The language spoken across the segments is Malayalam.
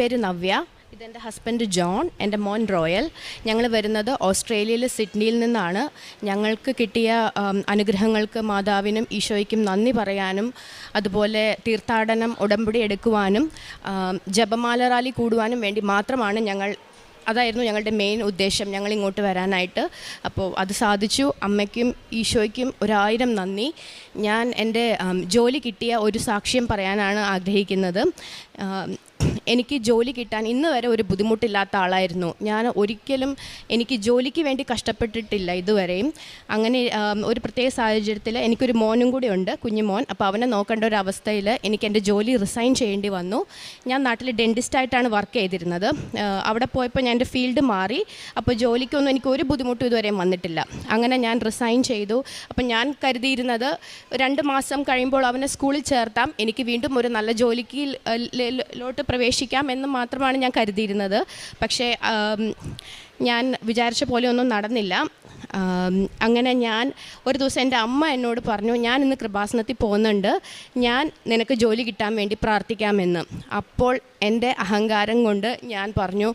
പേര് നവ്യ ഇതെന്റെ ഹസ്ബൻഡ് ജോൺ എന്റെ മോൻ റോയൽ. ഞങ്ങൾ വരുന്നത് ഓസ്ട്രേലിയയിലെ സിഡ്നിയിൽ നിന്നാണ്. ഞങ്ങൾക്ക് കിട്ടിയ അനുഗ്രഹങ്ങൾക്ക് മാതാവിനും ഈശോയ്ക്കും നന്ദി പറയാനും അതുപോലെ തീർത്ഥാടനം ഉടമ്പടി എടുക്കുവാനും ജപമാല റാലി കൂടുവാനും വേണ്ടി മാത്രമാണ് ഞങ്ങൾ അതായിരുന്നു ഞങ്ങളുടെ മെയിൻ ഉദ്ദേശം ഞങ്ങൾ ഇങ്ങോട്ട് വരാനായിട്ട്. അപ്പോൾ അത് സാധിച്ചു. അമ്മയ്ക്കും ഈശോയ്ക്കും ഒരായിരം നന്ദി. ഞാൻ എന്റെ ജോലി കിട്ടിയ ഒരു സാക്ഷ്യം പറയാനാണ് ആഗ്രഹിക്കുന്നത്. എനിക്ക് ജോലി കിട്ടാൻ ഇന്ന് വരെ ഒരു ബുദ്ധിമുട്ടില്ലാത്ത ആളായിരുന്നു. ഞാൻ ഒരിക്കലും എനിക്ക് ജോലിക്ക് വേണ്ടി കഷ്ടപ്പെട്ടിട്ടില്ല ഇതുവരെയും. അങ്ങനെ ഒരു പ്രത്യേക സാഹചര്യത്തിൽ എനിക്കൊരു മോനും കൂടി ഉണ്ട് കുഞ്ഞു മോൻ. അപ്പോൾ അവനെ നോക്കേണ്ട ഒരു അവസ്ഥയിൽ എനിക്ക് എന്റെ ജോലി റിസൈൻ ചെയ്യേണ്ടി വന്നു. ഞാൻ നാട്ടിൽ ഡെന്റിസ്റ്റായിട്ടാണ് വർക്ക് ചെയ്തിരുന്നത്. അവിടെ പോയപ്പോൾ ഞാൻ എന്റെ ഫീൽഡ് മാറി. അപ്പോൾ ജോലിക്കൊന്നും എനിക്ക് ഒരു ബുദ്ധിമുട്ടും ഇതുവരെയും വന്നിട്ടില്ല. അങ്ങനെ ഞാൻ റിസൈൻ ചെയ്തു. അപ്പം ഞാൻ കരുതിയിരുന്നത് രണ്ട് മാസം കഴിയുമ്പോൾ അവനെ സ്കൂളിൽ ചേർത്താം. എനിക്ക് വീണ്ടും ഒരു നല്ല ജോലിക്ക് ലോട്ട് പ്രവേശിക്കാം എന്ന് മാത്രമാണ് ഞാൻ കരുതിയിരുന്നത്. പക്ഷേ ഞാൻ വിചാരിച്ച പോലെ ഒന്നും നടന്നില്ല. അങ്ങനെ ഞാൻ ഒരു ദിവസം എന്റെ അമ്മ എന്നോട് പറഞ്ഞു ഞാൻ ഇന്ന് കൃപാസനത്തിൽ പോകുന്നുണ്ട്. ഞാൻ നിനക്ക് ജോലി കിട്ടാൻ വേണ്ടി പ്രാർത്ഥിക്കാമെന്ന്. അപ്പോൾ എന്റെ അഹങ്കാരം കൊണ്ട് ഞാൻ പറഞ്ഞു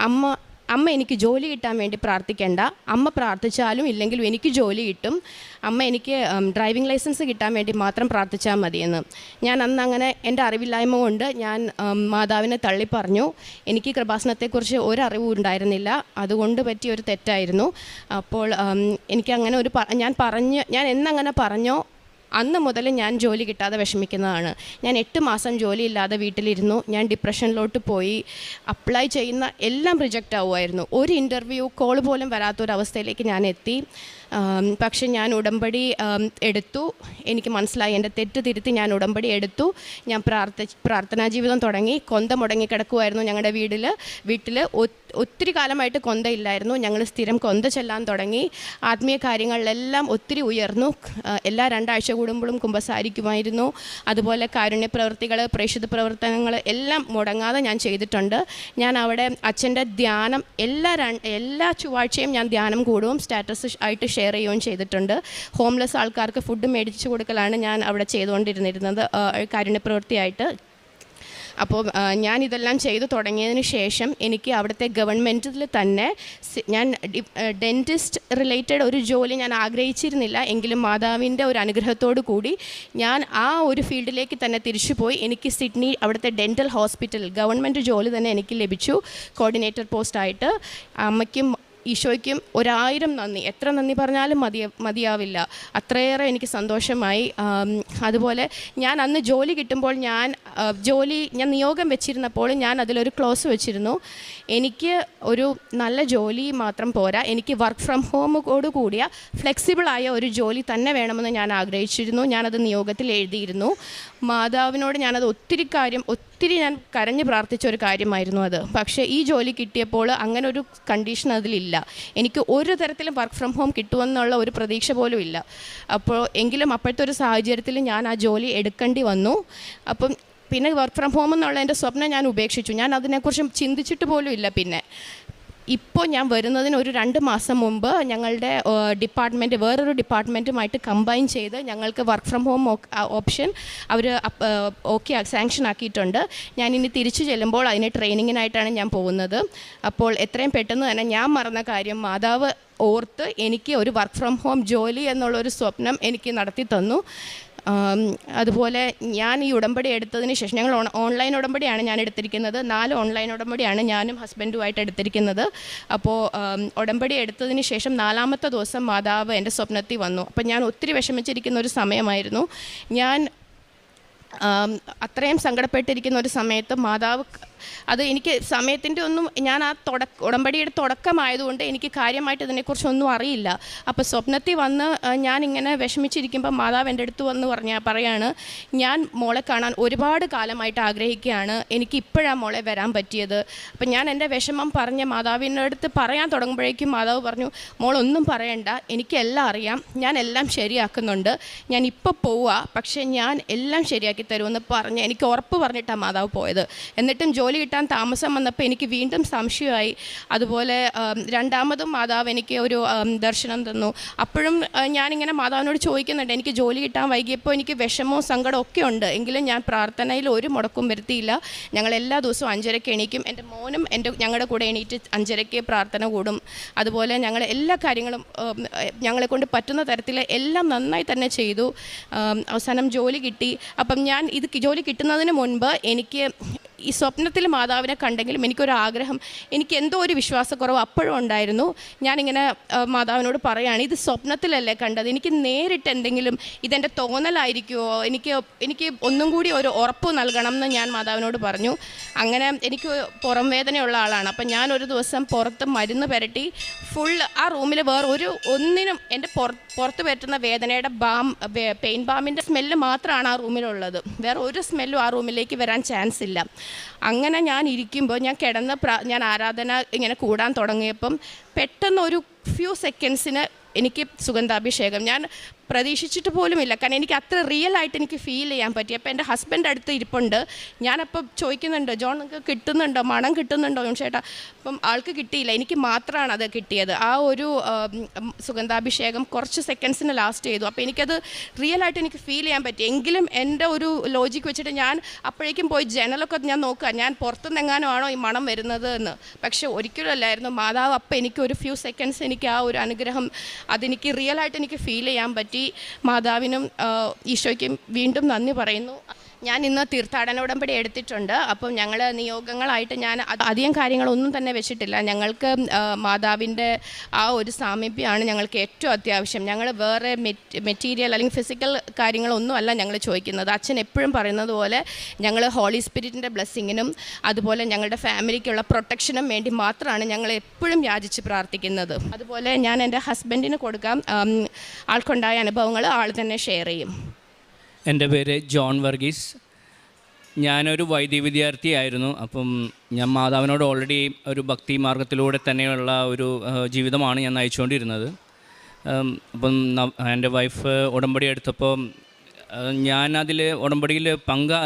അമ്മ അമ്മ എനിക്ക് ജോലി കിട്ടാൻ വേണ്ടി പ്രാർത്ഥിക്കേണ്ട. അമ്മ പ്രാർത്ഥിച്ചാലും ഇല്ലെങ്കിലും എനിക്ക് ജോലി കിട്ടും. അമ്മ എനിക്ക് ഡ്രൈവിംഗ് ലൈസൻസ് കിട്ടാൻ വേണ്ടി മാത്രം പ്രാർത്ഥിച്ചാൽ മതിയെന്ന്. ഞാൻ അന്ന് അങ്ങനെ എന്റെ അറിവില്ലായ്മ കൊണ്ട് ഞാൻ മാതാവിനെ തള്ളി പറഞ്ഞു എനിക്ക് കൃപാസനത്തെക്കുറിച്ച് ഒരറിവും ഉണ്ടായിരുന്നില്ല. അതുകൊണ്ട് പറ്റിയ ഒരു തെറ്റായിരുന്നു. അപ്പോൾ എനിക്ക് അങ്ങനെ ഒരു ഞാൻ പറഞ്ഞ് ഞാൻ എന്നങ്ങനെ പറഞ്ഞോ അന്ന് മുതൽ ഞാൻ ജോലി കിട്ടാതെ വിഷമിക്കുന്നതാണ്. ഞാൻ എട്ട് മാസം ജോലിയില്ലാതെ വീട്ടിലിരുന്നു. ഞാൻ ഡിപ്രഷനിലോട്ട് പോയി. അപ്ലൈ ചെയ്യുന്ന എല്ലാം റിജക്റ്റ് ആവുമായിരുന്നു. ഒരു ഇന്റർവ്യൂ കോൾ പോലും വരാത്തൊരവസ്ഥയിലേക്ക് ഞാൻ എത്തി. പക്ഷെ ഞാൻ ഉടമ്പടി എടുത്തു. എനിക്ക് മനസ്സിലായി. എന്റെ തെറ്റ് തിരുത്തി ഞാൻ ഉടമ്പടി എടുത്തു. ഞാൻ പ്രാർത്ഥ പ്രാർത്ഥനാ ജീവിതം തുടങ്ങി. കൊന്ത മുടങ്ങി കിടക്കുമായിരുന്നു ഞങ്ങളുടെ വീട്ടിൽ വീട്ടിൽ ഒത്തിരി കാലമായിട്ട് കൊന്ത ഇല്ലായിരുന്നു ഞങ്ങൾ സ്ഥിരം കൊന്ത ചെല്ലാൻ തുടങ്ങി. ആത്മീയ കാര്യങ്ങളിലെല്ലാം ഒത്തിരി ഉയർന്നു. എല്ലാ രണ്ടാഴ്ച കൂടുമ്പോഴും കുമ്പസാരിക്കുമായിരുന്നു. അതുപോലെ കാരുണ്യ പ്രവൃത്തികൾ പ്രേക്ഷിത പ്രവർത്തനങ്ങൾ എല്ലാം മുടങ്ങാതെ ഞാൻ ചെയ്തിട്ടുണ്ട്. ഞാൻ അവിടെ അച്ഛന്റെ ധ്യാനം എല്ലാ എല്ലാ ചൊവ്വാഴ്ചയും ഞാൻ ധ്യാനം കൂടുകയും സ്റ്റാറ്റസ് ആയിട്ട് ഷെയർ ചെയ്യുകയും ചെയ്തിട്ടുണ്ട്. ഹോംലെസ് ആൾക്കാർക്ക് ഫുഡ് മേടിച്ചു കൊടുക്കലാണ് ഞാൻ അവിടെ ചെയ്തുകൊണ്ടിരുന്നിരുന്നത്. കാരുണ്യ പ്രവൃത്തിയായിട്ട് അപ്പോൾ ഞാൻ ഇതെല്ലാം ചെയ്തു തുടങ്ങിയതിന് ശേഷം എനിക്ക് അവിടുത്തെ ഗവൺമെന്റിൽ തന്നെ ഞാൻ ഡെന്റിസ്റ്റ് റിലേറ്റഡ് ഒരു ജോലി ഞാൻ ആഗ്രഹിച്ചിരുന്നില്ല. എങ്കിലും മാതാവിന്റെ ഒരു അനുഗ്രഹത്തോടു കൂടി ഞാൻ ആ ഒരു ഫീൽഡിലേക്ക് തന്നെ തിരിച്ചു പോയി. എനിക്ക് സിഡ്നി അവിടുത്തെ ഡെന്റൽ ഹോസ്പിറ്റൽ ഗവൺമെന്റ് ജോലി തന്നെ എനിക്ക് ലഭിച്ചു. കോർഡിനേറ്റർ പോസ്റ്റായിട്ട്. അമ്മയ്ക്കും ഈശോയ്ക്കും ഒരായിരം നന്ദി. എത്ര നന്ദി പറഞ്ഞാലും മതി മതിയാവില്ല. അത്രയേറെ എനിക്ക് സന്തോഷമായി. അതുപോലെ ഞാൻ അന്ന് ജോലി കിട്ടുമ്പോൾ ഞാൻ ജോലി ഞാൻ നിയോഗം വെച്ചിരുന്നപ്പോൾ ഞാൻ അതിലൊരു ക്ലോസ് വെച്ചിരുന്നു. എനിക്ക് ഒരു നല്ല ജോലി മാത്രം പോരാ. എനിക്ക് വർക്ക് ഫ്രം ഹോമോട് കൂടിയ ഫ്ലെക്സിബിളായ ഒരു ജോലി തന്നെ വേണമെന്ന് ഞാൻ ആഗ്രഹിച്ചിരുന്നു. ഞാനത് നിയോഗത്തിൽ എഴുതിയിരുന്നു. മാതാവിനോട് ഞാനത് ഒത്തിരി കാര്യം ഞാൻ കരഞ്ഞ് പ്രാർത്ഥിച്ച ഒരു കാര്യമായിരുന്നു അത്. പക്ഷേ ഈ ജോലി കിട്ടിയപ്പോൾ അങ്ങനെ ഒരു കണ്ടീഷൻ അതിലില്ല. എനിക്ക് ഒരു തരത്തിലും വർക്ക് ഫ്രം ഹോം കിട്ടുമെന്നുള്ള ഒരു പ്രതീക്ഷ പോലും ഇല്ല. അപ്പോൾ എങ്കിലും അപ്പോഴത്തെ ഒരു സാഹചര്യത്തിൽ ഞാൻ ആ ജോലി എടുക്കേണ്ടി വന്നു. അപ്പം പിന്നെ വർക്ക് ഫ്രം ഹോം എന്നുള്ള എന്റെ സ്വപ്നം ഞാൻ ഉപേക്ഷിച്ചു. ഞാൻ അതിനെക്കുറിച്ച് ചിന്തിച്ചിട്ട് പോലും ഇല്ല പിന്നെ. ഇപ്പോൾ ഞാൻ വരുന്നതിന് ഒരു രണ്ട് മാസം മുമ്പ് ഞങ്ങളുടെ ഡിപ്പാർട്ട്മെന്റ് വേറൊരു ഡിപ്പാർട്ട്മെന്റുമായിട്ട് കമ്പൈൻ ചെയ്ത് ഞങ്ങൾക്ക് വർക്ക് ഫ്രം ഹോം ഓപ്ഷൻ അവർ ഓക്കെ സാങ്ഷൻ ആക്കിയിട്ടുണ്ട്. ഞാൻ ഇനി തിരിച്ചു ചെല്ലുമ്പോൾ അതിന് ട്രെയിനിങ്ങിനായിട്ടാണ് ഞാൻ പോകുന്നത്. അപ്പോൾ എത്രയും പെട്ടെന്ന് തന്നെ ഞാൻ മറന്ന കാര്യം മാതാവ് ഓർത്ത് എനിക്ക് ഒരു വർക്ക് ഫ്രം ഹോം ജോലി എന്നുള്ളൊരു സ്വപ്നം എനിക്ക് നടത്തി തന്നു. അതുപോലെ ഞാൻ ഈ ഉടമ്പടി എടുത്തതിന് ശേഷം ഞങ്ങൾ ഓൺലൈൻ ഉടമ്പടിയാണ് ഞാൻ എടുത്തിരിക്കുന്നത്. നാല് ഓൺലൈൻ ഉടമ്പടിയാണ് ഞാനും ഹസ്ബൻഡുമായിട്ട് എടുത്തിരിക്കുന്നത്. അപ്പോൾ ഉടമ്പടി എടുത്തതിന് ശേഷം നാലാമത്തെ ദിവസം മാതാവ് എന്റെ സ്വപ്നത്തിൽ വന്നു. അപ്പം ഞാൻ ഒത്തിരി വിഷമിച്ചിരിക്കുന്ന ഒരു സമയമായിരുന്നു. ഞാൻ അത്രയും സങ്കടപ്പെട്ടിരിക്കുന്ന ഒരു സമയത്ത് മാതാവ് അത് എനിക്ക് സമയത്തിന്റെ ഒന്നും ഞാൻ ആ തുടക്ക ഉടമ്പടിയുടെ തുടക്കമായതുകൊണ്ട് എനിക്ക് കാര്യമായിട്ട് ഇതിനെക്കുറിച്ചൊന്നും അറിയില്ല. അപ്പോൾ സ്വപ്നത്തിൽ വന്ന് ഞാൻ ഇങ്ങനെ വിഷമിച്ചിരിക്കുമ്പോൾ മാതാവ് എന്റെ അടുത്ത് വന്ന് പറഞ്ഞാൽ പറയാണ് ഞാൻ മോളെ കാണാൻ ഒരുപാട് കാലമായിട്ട് ആഗ്രഹിക്കുകയാണ്. എനിക്ക് ഇപ്പോഴാണ് മോളെ വരാൻ പറ്റിയത്. അപ്പം ഞാൻ എന്റെ വിഷമം പറഞ്ഞ മാതാവിന്റെ അടുത്ത് പറയാൻ തുടങ്ങുമ്പോഴേക്കും മാതാവ് പറഞ്ഞു മോളൊന്നും പറയണ്ട. എനിക്കെല്ലാം അറിയാം. ഞാൻ എല്ലാം ശരിയാക്കുന്നുണ്ട്. ഞാൻ ഇപ്പോൾ പോവുക പക്ഷേ ഞാൻ എല്ലാം ശരിയാക്കി തരുമെന്ന് പറഞ്ഞ് എനിക്ക് ഉറപ്പ് പറഞ്ഞിട്ടാണ് മാതാവ് പോയത്. എന്നിട്ടും ജോലി ജോലി കിട്ടാൻ താമസം വന്നപ്പോൾ എനിക്ക് വീണ്ടും സംശയമായി. അതുപോലെ രണ്ടാമതും മാതാവ് എനിക്ക് ഒരു ദർശനം തന്നു. അപ്പോഴും ഞാനിങ്ങനെ മാതാവിനോട് ചോദിക്കുന്നുണ്ട് എനിക്ക് ജോലി കിട്ടാൻ വൈകിയപ്പോൾ എനിക്ക് വിഷമവും സങ്കടവും ഒക്കെ ഉണ്ട്. എങ്കിലും ഞാൻ പ്രാർത്ഥനയിൽ ഒരു മുടക്കും വരുത്തിയില്ല. ഞങ്ങൾ എല്ലാ ദിവസവും അഞ്ചരയ്ക്ക് എണീക്കും. എന്റെ മോനും എന്റെ ഞങ്ങളുടെ കൂടെ എണീറ്റ് അഞ്ചരയ്ക്ക് പ്രാർത്ഥന കൂടും. അതുപോലെ ഞങ്ങൾ എല്ലാ കാര്യങ്ങളും ഞങ്ങളെ കൊണ്ട് പറ്റുന്ന തരത്തിൽ എല്ലാം നന്നായി തന്നെ ചെയ്തു. അവസാനം ജോലി കിട്ടി. അപ്പം ഞാൻ ഇത് ജോലി കിട്ടുന്നതിന് മുൻപ് എനിക്ക് ഈ സ്വപ്നത്തിൽ മാതാവിനെ കണ്ടെങ്കിലും എനിക്കൊരാഗ്രഹം എനിക്ക് എന്തോ ഒരു വിശ്വാസക്കുറവ് അപ്പോഴും ഉണ്ടായിരുന്നു. ഞാനിങ്ങനെ മാതാവിനോട് പറയുകയാണ് ഇത് സ്വപ്നത്തിലല്ലേ കണ്ടത്? എനിക്ക് നേരിട്ട് എന്തെങ്കിലും ഇതെന്റെ തോന്നലായിരിക്കുമോ എനിക്ക് എനിക്ക് ഒന്നും കൂടി ഒരു ഉറപ്പ് നൽകണം എന്ന് ഞാൻ മാതാവിനോട് പറഞ്ഞു. അങ്ങനെ എനിക്ക് പുറം വേദനയുള്ള ആളാണ്. അപ്പം ഞാൻ ഒരു ദിവസം പുറത്ത് മരുന്ന് പുരട്ടി ഫുൾ ആ റൂമിൽ വേറെ ഒരു ഒന്നിനും എന്റെ പുറ പുറത്ത് പറ്റുന്ന വേദനയുടെ ബാം പെയിൻ ബാമിന്റെ സ്മെല്ല് മാത്രമാണ് ആ റൂമിലുള്ളത്. വേറെ ഒരു സ്മെല്ലും ആ റൂമിലേക്ക് വരാൻ ചാൻസ് ഇല്ല. അങ്ങനെ ഞാൻ ഇരിക്കുമ്പോൾ ഞാൻ കിടന്ന ഞാൻ ആരാധന ഇങ്ങനെ കൂടാൻ തുടങ്ങിയപ്പം പെട്ടെന്ന് ഒരു ഫ്യൂ സെക്കൻഡ്സിന് എനിക്ക് സുഗന്ധാഭിഷേകം. ഞാൻ പ്രതീക്ഷിച്ചിട്ട് പോലുമില്ല. കാരണം എനിക്ക് അത്ര റിയൽ ആയിട്ട് എനിക്ക് ഫീൽ ചെയ്യാൻ പറ്റി. അപ്പോൾ എന്റെ ഹസ്ബൻഡ് അടുത്ത് ഇരിപ്പുണ്ട്. ഞാനപ്പോൾ ചോദിക്കുന്നുണ്ട് ജോൺ നിങ്ങൾക്ക് കിട്ടുന്നുണ്ടോ? മണം കിട്ടുന്നുണ്ടോ? ജോൺ ചേട്ടാ അപ്പം ആൾക്ക് കിട്ടിയില്ല. എനിക്ക് മാത്രമാണ് അത് കിട്ടിയത്. ആ ഒരു സുഗന്ധാഭിഷേകം കുറച്ച് സെക്കൻഡ്സിന് ലാസ്റ്റ് ചെയ്തു. അപ്പോൾ എനിക്കത് റിയൽ ആയിട്ട് എനിക്ക് ഫീൽ ചെയ്യാൻ പറ്റി. എങ്കിലും എന്റെ ഒരു ലോജിക്ക് വെച്ചിട്ട് ഞാൻ അപ്പോഴേക്കും പോയി ജനലൊക്കെ ഞാൻ നോക്കുക. ഞാൻ പുറത്തുനിന്നെങ്ങാനും ആണോ ഈ മണം വരുന്നത് എന്ന്. പക്ഷേ ഒരിക്കലും അല്ലായിരുന്നു. മാതാവ് അപ്പം എനിക്ക് ഒരു ഫ്യൂ സെക്കൻഡ്സ് എനിക്ക് ആ ഒരു അനുഗ്രഹം അതെനിക്ക് റിയൽ ആയിട്ട് എനിക്ക് ഫീൽ ചെയ്യാൻ പറ്റി. മാതാവിനും ഈശോയ്ക്കും വീണ്ടും നന്ദി പറയുന്നു. ഞാൻ ഇന്ന് തീർത്ഥാടന ഉടമ്പടി എടുത്തിട്ടുണ്ട്. അപ്പം ഞങ്ങൾ നിയോഗങ്ങളായിട്ട് ഞാൻ അധികം കാര്യങ്ങളൊന്നും തന്നെ വെച്ചിട്ടില്ല. ഞങ്ങൾക്ക് മാതാവിന്റെ ആ ഒരു സാമീപ്യമാണ് ഞങ്ങൾക്ക് ഏറ്റവും അത്യാവശ്യം. ഞങ്ങൾ വേറെ മെറ്റീരിയൽ അല്ലെങ്കിൽ ഫിസിക്കൽ കാര്യങ്ങളൊന്നുമല്ല ഞങ്ങൾ ചോദിക്കുന്നത്. അച്ഛൻ എപ്പോഴും പറയുന്നത് പോലെ ഞങ്ങൾ ഹോളി സ്പിരിറ്റിന്റെ ബ്ലെസ്സിങ്ങിനും അതുപോലെ ഞങ്ങളുടെ ഫാമിലിക്കുള്ള പ്രൊട്ടക്ഷനും വേണ്ടി മാത്രമാണ് ഞങ്ങൾ എപ്പോഴും യാചിച്ച് പ്രാർത്ഥിക്കുന്നത്. അതുപോലെ ഞാൻ എന്റെ ഹസ്ബൻഡിന് കൊടുക്കാം ആൾക്കുണ്ടായ അനുഭവങ്ങൾ ആൾ തന്നെ ഷെയർ ചെയ്യും. എന്റെ പേര് ജോൺ വർഗീസ്. ഞാനൊരു വൈദ്യ വിദ്യാർത്ഥിയായിരുന്നു. അപ്പം ഞാൻ മാതാവിനോട് ഓൾറെഡി ഒരു ഭക്തി മാർഗത്തിലൂടെ തന്നെയുള്ള ഒരു ജീവിതമാണ് ഞാൻ നയിച്ചുകൊണ്ടിരുന്നത്. അപ്പം എന്റെ വൈഫ് ഉടമ്പടി എടുത്തപ്പോൾ ഞാൻ അതിൽ ഉടമ്പടിയിൽ പങ്ക്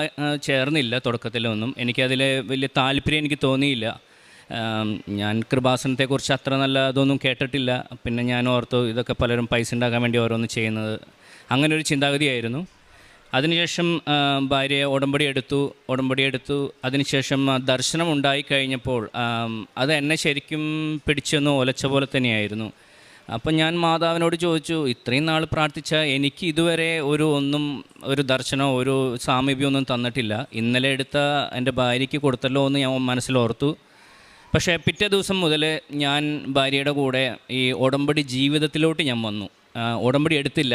ചേർന്നില്ല തുടക്കത്തിലൊന്നും. എനിക്കതിൽ വലിയ താല്പര്യം എനിക്ക് തോന്നിയില്ല. ഞാൻ കൃപാസനത്തെക്കുറിച്ച് അത്ര നല്ല അതൊന്നും കേട്ടിട്ടില്ല. പിന്നെ ഞാൻ ഓർത്തു ഇതൊക്കെ പലരും പൈസ ഉണ്ടാക്കാൻ വേണ്ടി ഓരോന്ന് ചെയ്യുന്നത്. അങ്ങനെ ഒരു ചിന്താഗതിയായിരുന്നു. അതിനുശേഷം ഭാര്യ ഉടമ്പടി എടുത്തു ഉടമ്പടി എടുത്തു. അതിനുശേഷം ദർശനം ഉണ്ടായി കഴിഞ്ഞപ്പോൾ അത് എന്നെ ശരിക്കും പിടിച്ചൊന്ന് ഒലച്ച പോലെ തന്നെയായിരുന്നു. അപ്പം ഞാൻ മാതാവിനോട് ചോദിച്ചു ഇത്രയും നാൾ പ്രാർത്ഥിച്ച എനിക്ക് ഇതുവരെ ഒരു ഒന്നും ഒരു ദർശനമോ ഒരു സാമീപ്യമൊന്നും തന്നിട്ടില്ല. ഇന്നലെ എടുത്ത എന്റെ ഭാര്യയ്ക്ക് കൊടുത്തല്ലോ എന്ന് ഞാൻ മനസ്സിലോർത്തു പക്ഷേ പിറ്റേ ദിവസം മുതൽ ഞാൻ ഭാര്യയുടെ കൂടെ ഈ ഉടമ്പടി ജീവിതത്തിലോട്ട് ഞാൻ വന്നു. ഉടമ്പടി എടുത്തില്ല.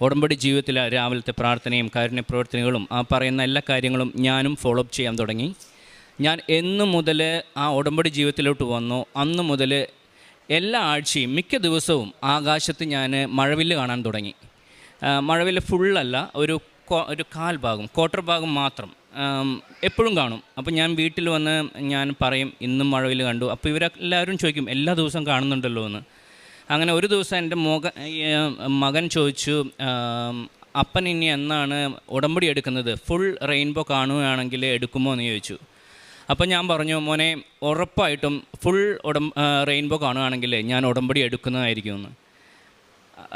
ഉടമ്പടി ജീവിതത്തിൽ രാവിലത്തെ പ്രാർത്ഥനയും കാരുണ്യ പ്രവർത്തനങ്ങളും ആ പറയുന്ന എല്ലാ കാര്യങ്ങളും ഞാനും ഫോളോ അപ്പ് ചെയ്യാൻ തുടങ്ങി. ഞാൻ എന്നു മുതൽ ആ ഉടമ്പടി ജീവിതത്തിലോട്ട് വന്നു. അന്ന് മുതൽ എല്ലാ ആഴ്ചയും മിക്ക ദിവസവും ആകാശത്ത് ഞാൻ മഴവില്ല് കാണാൻ തുടങ്ങി. മഴവില്ല് ഫുള്ളല്ല ഒരു ഒരു കാൽ ഭാഗം ക്വാർട്ടർ ഭാഗം മാത്രം എപ്പോഴും കാണും. അപ്പോൾ ഞാൻ വീട്ടിൽ വന്ന് ഞാൻ പറയും ഇന്നും മഴവില്ല് കണ്ടു. അപ്പോൾ ഇവരെല്ലാവരും ചോദിക്കും എല്ലാ ദിവസവും കാണുന്നുണ്ടല്ലോ എന്ന്. അങ്ങനെ ഒരു ദിവസം എന്റെ മോക മകൻ ചോദിച്ചു അപ്പൻ ഇനി എന്നാണ് ഉടമ്പടി എടുക്കുന്നത്? ഫുൾ റെയിൻബോ കാണുകയാണെങ്കിൽ എടുക്കുമോ എന്ന് ചോദിച്ചു. അപ്പം ഞാൻ പറഞ്ഞു മോനെ ഉറപ്പായിട്ടും ഫുൾ ഉടം റെയിൻബോ കാണുകയാണെങ്കിൽ ഞാൻ ഉടമ്പടി എടുക്കുന്നതായിരിക്കും എന്ന്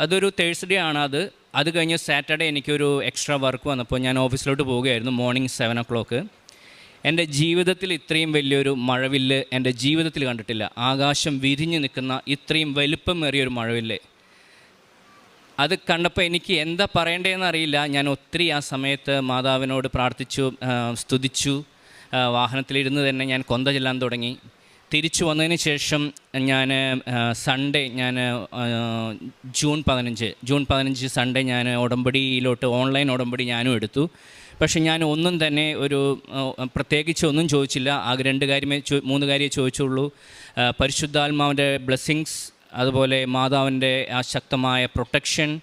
അതൊരു തേഴ്സ്ഡേ ആണ് അത്. അത് കഴിഞ്ഞ് സാറ്റർഡേ എനിക്കൊരു എക്സ്ട്രാ വർക്ക് വന്നപ്പോൾ ഞാൻ ഓഫീസിലോട്ട് പോവുകയായിരുന്നു മോർണിംഗ് സെവൻ ഒ ക്ലോക്ക് എന്റെ ജീവിതത്തിൽ ഇത്രയും വലിയൊരു മഴവില്ല് എന്റെ ജീവിതത്തിൽ കണ്ടിട്ടില്ല. ആകാശം വിരിഞ്ഞു നിൽക്കുന്ന ഇത്രയും വലിപ്പമേറിയൊരു മഴവില്ല്. അത് കണ്ടപ്പോൾ എനിക്ക് എന്താ പറയേണ്ടതെന്ന് അറിയില്ല. ഞാൻ ഒത്തിരി ആ സമയത്ത് മാതാവിനോട് പ്രാർത്ഥിച്ചു സ്തുതിച്ചു. വാഹനത്തിലിരുന്ന് തന്നെ ഞാൻ കൊന്ത ചെല്ലാൻ തുടങ്ങി. തിരിച്ചു വന്നതിന് ശേഷം ഞാൻ സൺഡേ ഞാൻ ജൂൺ പതിനഞ്ച്. ജൂൺ പതിനഞ്ച് സൺഡേ ഞാൻ ഉടമ്പടിയിലോട്ട് ഓൺലൈൻ ഉടമ്പടി ഞാനും എടുത്തു. പക്ഷേ ഞാൻ ഒന്നും തന്നെ ഒരു പ്രത്യേകിച്ച് ഒന്നും ചോദിച്ചില്ല. ആകെ രണ്ട് കാര്യമേ മൂന്ന് കാര്യമേ ചോദിച്ചുള്ളൂ. പരിശുദ്ധാത്മാവിന്റെ ബ്ലെസ്സിങ്സ് അതുപോലെ മാതാവിന്റെ ആ ശക്തമായ പ്രൊട്ടക്ഷൻ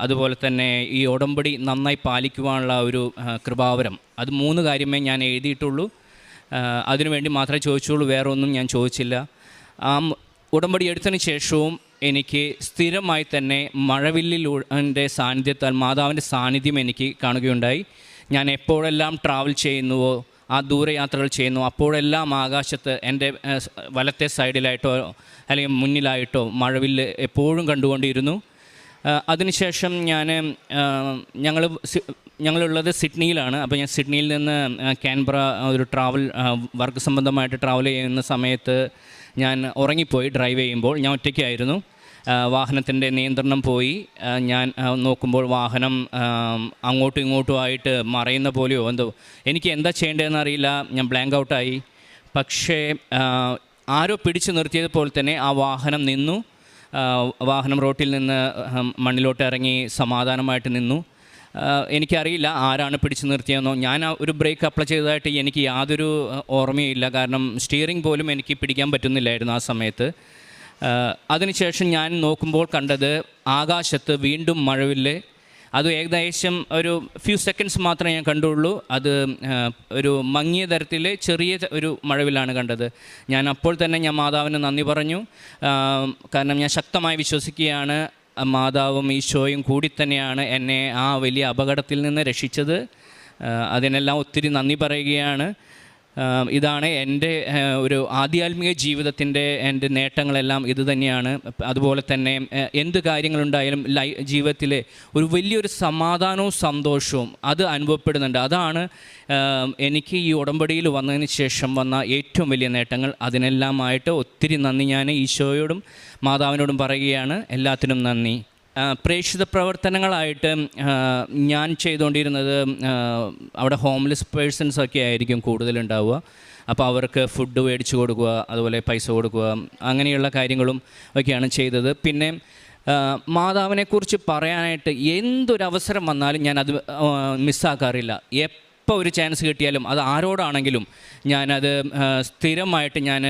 അതുപോലെ തന്നെ ഈ ഉടമ്പടി നന്നായി പാലിക്കുവാനുള്ള ഒരു കൃപാവരം. അത് മൂന്ന് കാര്യമേ ഞാൻ എഴുതിയിട്ടുള്ളൂ. അതിനുവേണ്ടി മാത്രമേ ചോദിച്ചുള്ളൂ. വേറെ ഒന്നും ഞാൻ ചോദിച്ചില്ല. ആ ഉടമ്പടി എടുത്തതിന് ശേഷവും എനിക്ക് സ്ഥിരമായി തന്നെ മഴവില്ലിലൂടെ സാന്നിധ്യത്താൽ മാതാവിന്റെ സാന്നിധ്യം എനിക്ക് കാണുകയുണ്ടായി. ഞാൻ എപ്പോഴെല്ലാം ട്രാവൽ ചെയ്യുന്നുവോ ആ ദൂരയാത്രകൾ ചെയ്യുന്നു അപ്പോഴെല്ലാം ആകാശത്ത് എന്റെ വലത്തെ സൈഡിലായിട്ടോ അല്ലെങ്കിൽ മുന്നിലായിട്ടോ മഴവില്ല് എപ്പോഴും കണ്ടുകൊണ്ടിരുന്നു. അതിനുശേഷം ഞാൻ ഞങ്ങൾ ഞങ്ങളുള്ളത് സിഡ്നിയിലാണ്. അപ്പോൾ ഞാൻ സിഡ്നിയിൽ നിന്ന് കാൻബ്ര ഒരു ട്രാവൽ വർക്ക് സംബന്ധമായിട്ട് ട്രാവൽ ചെയ്യുന്ന സമയത്ത് ഞാൻ ഉറങ്ങിപ്പോയി ഡ്രൈവ് ചെയ്യുമ്പോൾ. ഞാൻ ഒറ്റയ്ക്കായിരുന്നു. വാഹനത്തിന്റെ നിയന്ത്രണം പോയി. ഞാൻ നോക്കുമ്പോൾ വാഹനം അങ്ങോട്ടും ഇങ്ങോട്ടും ആയിട്ട് മറയുന്ന പോലെയോ എന്തോ. എനിക്ക് എന്താ ചെയ്യേണ്ടതെന്ന് അറിയില്ല. ഞാൻ ബ്ലാങ്ക് ഔട്ടായി പക്ഷേ ആരോ പിടിച്ചു നിർത്തിയത് പോലെ തന്നെ ആ വാഹനം നിന്നു. വാഹനം റോട്ടിൽ നിന്ന് മണ്ണിലോട്ട് ഇറങ്ങി സമാധാനമായിട്ട് നിന്നു. എനിക്കറിയില്ല ആരാണ് പിടിച്ചു നിർത്തിയതെന്നോ. ഞാൻ ഒരു ബ്രേക്ക് അപ്ലൈ ചെയ്തതായിട്ട് എനിക്ക് യാതൊരു ഓർമ്മയില്ല കാരണം സ്റ്റിയറിംഗ് പോലും എനിക്ക് പിടിക്കാൻ പറ്റുന്നില്ലായിരുന്നു ആ സമയത്ത്. അതിനുശേഷം ഞാൻ നോക്കുമ്പോൾ കണ്ടത് ആകാശത്ത് വീണ്ടും മഴവില്ല് അത് ഏകദേശം ഒരു ഫ്യൂ സെക്കൻഡ്സ് മാത്രമേ ഞാൻ കണ്ടുള്ളൂ. അത് ഒരു മങ്ങിയ തരത്തിൽ ചെറിയ ഒരു മഴവിലാണ് കണ്ടത്. ഞാൻ അപ്പോൾ തന്നെ ഞാൻ മാതാവിന് നന്ദി പറഞ്ഞു. കാരണം ഞാൻ ശക്തമായി വിശ്വസിക്കുകയാണ്. മാതാവും ഈശോയും കൂടി തന്നെയാണ് എന്നെ ആ വലിയ അപകടത്തിൽ നിന്ന് രക്ഷിച്ചത്. അതിനെല്ലാം ഒത്തിരി നന്ദി പറയുകയാണ്. ഇതാണ് എന്റെ ഒരു ആധ്യാത്മിക ജീവിതത്തിന്റെ എന്റെ നേട്ടങ്ങളെല്ലാം ഇത് തന്നെയാണ്. അതുപോലെ തന്നെ എന്ത് കാര്യങ്ങളുണ്ടായാലും ലൈ ജീവിതത്തിലെ ഒരു വലിയൊരു സമാധാനവും സന്തോഷവും അത് അനുഭവപ്പെടുന്നുണ്ട്. അതാണ് എനിക്ക് ഈ ഉടമ്പടിയിൽ വന്നതിന് ശേഷം വന്ന ഏറ്റവും വലിയ നേട്ടങ്ങൾ. അതിനെല്ലാമായിട്ട് ഒത്തിരി നന്ദി ഞാൻ ഈശോയോടും മാതാവിനോടും പറയുകയാണ് എല്ലാത്തിനും നന്ദി. പ്രേക്ഷിത പ്രവർത്തനങ്ങളായിട്ട് ഞാൻ ചെയ്തുകൊണ്ടിരുന്നത് അവിടെ ഹോംലെസ് പേഴ്സൺസ് ഒക്കെ ആയിരിക്കും കൂടുതലുണ്ടാവുക. അപ്പോൾ അവർക്ക് ഫുഡ് മേടിച്ചു കൊടുക്കുക അതുപോലെ പൈസ കൊടുക്കുക അങ്ങനെയുള്ള കാര്യങ്ങളും ഒക്കെയാണ് ചെയ്തത്. പിന്നെ മാതാവിനെക്കുറിച്ച് പറയാനായിട്ട് എന്തൊരവസരം വന്നാലും ഞാനത് അത് മിസ്സാക്കാറില്ല. എപ്പോൾ ഒരു ചാൻസ് കിട്ടിയാലും അത് ആരോടാണെങ്കിലും ഞാനത് സ്ഥിരമായിട്ട് ഞാൻ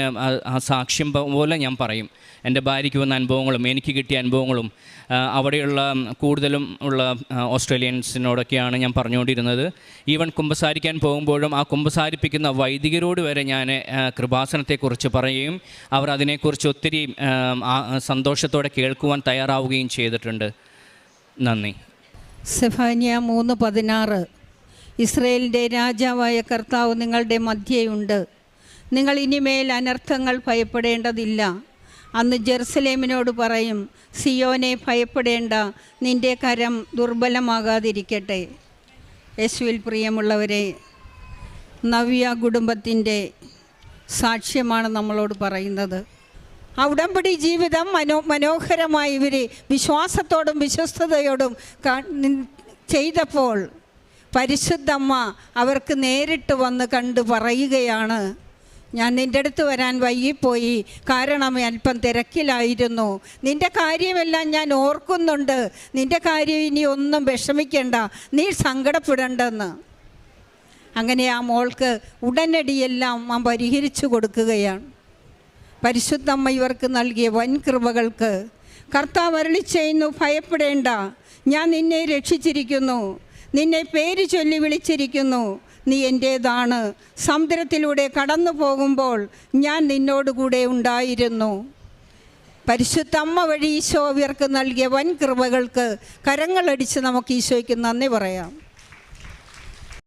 ആ സാക്ഷ്യം പോലെ ഞാൻ പറയും. എന്റെ ഭാര്യയ്ക്ക് വന്ന അനുഭവങ്ങളും എനിക്ക് കിട്ടിയ അനുഭവങ്ങളും അവിടെയുള്ള കൂടുതലും ഉള്ള ഓസ്ട്രേലിയൻസിനോടൊക്കെയാണ് ഞാൻ പറഞ്ഞുകൊണ്ടിരുന്നത്. ഈവൻ കുമ്പസാരിക്കാൻ പോകുമ്പോഴും ആ കുമ്പസാരിപ്പിക്കുന്ന വൈദികരോട് വരെ ഞാൻ കൃപാസനത്തെക്കുറിച്ച് പറയുകയും അവർ അതിനെക്കുറിച്ച് ഒത്തിരി സന്തോഷത്തോടെ കേൾക്കുവാൻ തയ്യാറാവുകയും ചെയ്തിട്ടുണ്ട്. നന്ദി. സെഫാനിയ മൂന്ന് പതിനാറ്. ഇസ്രയേലിന്റെ രാജാവായ കർത്താവ് നിങ്ങളുടെ മധ്യയുണ്ട്. നിങ്ങൾ ഇനിമേൽ അനർത്ഥങ്ങൾ ഭയപ്പെടേണ്ടതില്ല. അന്ന് ജെറുസലേമിനോട് പറയും സിയോനെ ഭയപ്പെടേണ്ട. നിന്റെ കരം ദുർബലമാകാതിരിക്കട്ടെ. യേശുവിൽ പ്രിയമുള്ളവരെ നവ്യ കുടുംബത്തിന്റെ സാക്ഷ്യമാണ് നമ്മളോട് പറയുന്നത്. ആ ഉടമ്പടി ജീവിതം മനോ മനോഹരമായി ഇവർ വിശ്വാസത്തോടും വിശ്വസ്തയോടും ചെയ്തപ്പോൾ പരിശുദ്ധമ്മ അവർക്ക് നേരിട്ട് വന്ന് കണ്ട് പറയുകയാണ്. ഞാൻ നിന്റെ അടുത്ത് വരാൻ വൈകിപ്പോയി. കാരണം അല്പം തിരക്കിലായിരുന്നു. നിന്റെ കാര്യമെല്ലാം ഞാൻ ഓർക്കുന്നുണ്ട്. നിന്റെ കാര്യം ഇനി ഒന്നും വിഷമിക്കേണ്ട. നീ സങ്കടപ്പെടണ്ടെന്ന്. അങ്ങനെ ആ മോൾക്ക് ഉടനടിയെല്ലാം ആ പരിഹരിച്ചു കൊടുക്കുകയാണ്. പരിശുദ്ധമ്മ ഇവർക്ക് നൽകിയ വൻ കൃപകൾക്ക് കർത്താവ് അരളി ചെയ്യുന്നു ഭയപ്പെടേണ്ട. ഞാൻ നിന്നെ രക്ഷിച്ചിരിക്കുന്നു. നിന്നെ പേര് ചൊല്ലി വിളിച്ചിരിക്കുന്നു. നീ എന്റേതാണ് സമുദ്രത്തിലൂടെ കടന്നു പോകുമ്പോൾ ഞാൻ നിന്നോടുകൂടെ ഉണ്ടായിരുന്നു. പരിശുദ്ധമ്മ വഴി ഈശോ ഇവർക്ക് നൽകിയ വൻ കൃപകൾക്ക് കരങ്ങളടിച്ച് നമുക്ക് ഈശോയ്ക്ക് നന്ദി പറയാം.